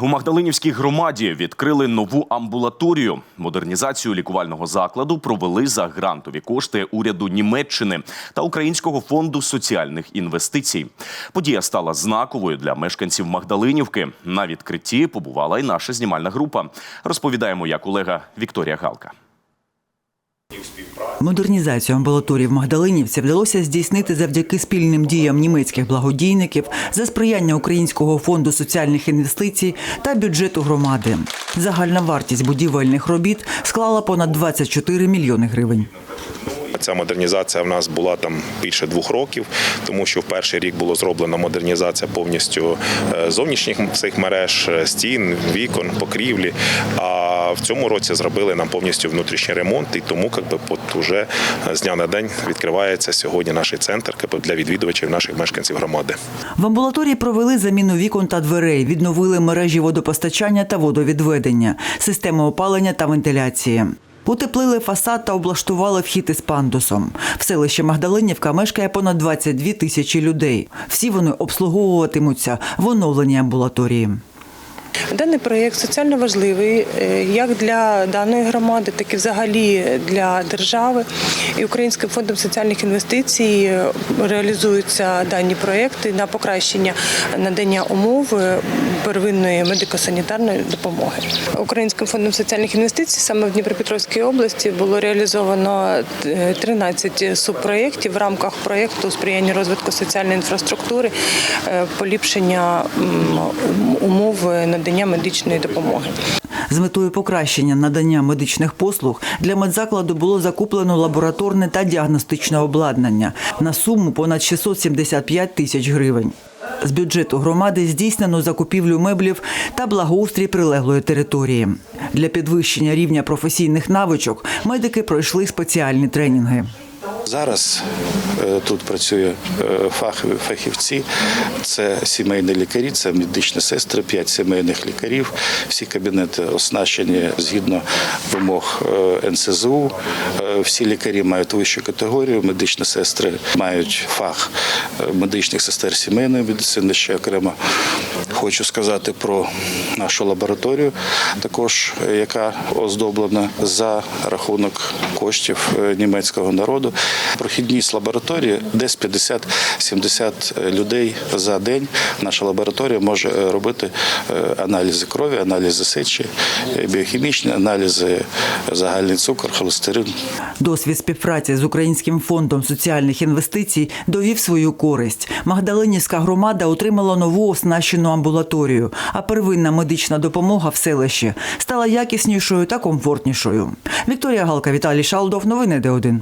У Магдалинівській громаді відкрили нову амбулаторію. Модернізацію лікувального закладу провели за грантові кошти уряду Німеччини та Українського фонду соціальних інвестицій. Подія стала знаковою для мешканців Магдалинівки. На відкритті побувала й наша знімальна група. Розповідаємо, як колега Вікторія Галка. Модернізацію амбулаторії в Магдалинівці вдалося здійснити завдяки спільним діям німецьких благодійників за сприяння Українського фонду соціальних інвестицій та бюджету громади. Загальна вартість будівельних робіт склала понад 24 мільйони гривень. Ця модернізація в нас була там більше двох років, тому що в перший рік було зроблено модернізація повністю е, зовнішніх цих мереж, е, стін, вікон, покрівлі. А в цьому році зробили нам повністю внутрішній ремонт, і тому якби, от уже з дня на день відкривається сьогодні наш центр якби, для відвідувачів наших мешканців громади. В амбулаторії провели заміну вікон та дверей, відновили мережі водопостачання та водовідведення, системи опалення та вентиляції. Утеплили фасад та облаштували вхід із пандусом. В селищі Магдалинівка мешкає понад 22 тисячі людей. Всі вони обслуговуватимуться в оновленій амбулаторії. Даний проєкт соціально важливий е, як для даної громади, так і взагалі для держави. І Українським фондом соціальних інвестицій е, реалізуються дані проєкти на покращення надання умов е, первинної медико-санітарної допомоги. Українським фондом соціальних інвестицій саме в Дніпропетровській області було реалізовано е, 13 субпроєктів в рамках проєкту сприяння розвитку соціальної інфраструктури, поліпшення умов надання медичної допомоги. З метою покращення надання медичних послуг для медзакладу було закуплено лабораторне та діагностичне обладнання на суму понад 675 тисяч гривень. З бюджету громади здійснено закупівлю меблів та благоустрій прилеглої території. Для підвищення рівня професійних навичок медики пройшли спеціальні тренінги. Зараз е, тут працює е, фахові фахівці, це сімейні лікарі, це медичні сестри, п'ять сімейних лікарів. Всі кабінети оснащені згідно вимог е, НСЗУ. Всі лікарі мають вищу категорію, медичні сестри мають фах медичних сестер сімейної медицини. Ще окремо хочу сказати про нашу лабораторію, також яка оздоблена за рахунок коштів німецького народу. Прохідність лабораторії десь 50-70 людей за день. Наша лабораторія може е, робити е, аналізи крові, аналізи сечі, е, біохімічні аналізи, загальний цукор, холестерин. Досвід співпраці з Українським фондом соціальних інвестицій довів свою користь. Магдалинівська громада отримала нову оснащену амбулаторію, а первинна медична допомога в селищі стала якіснішою та комфортнішою. Вікторія Галка, Віталій Шалдов. Новини Д1.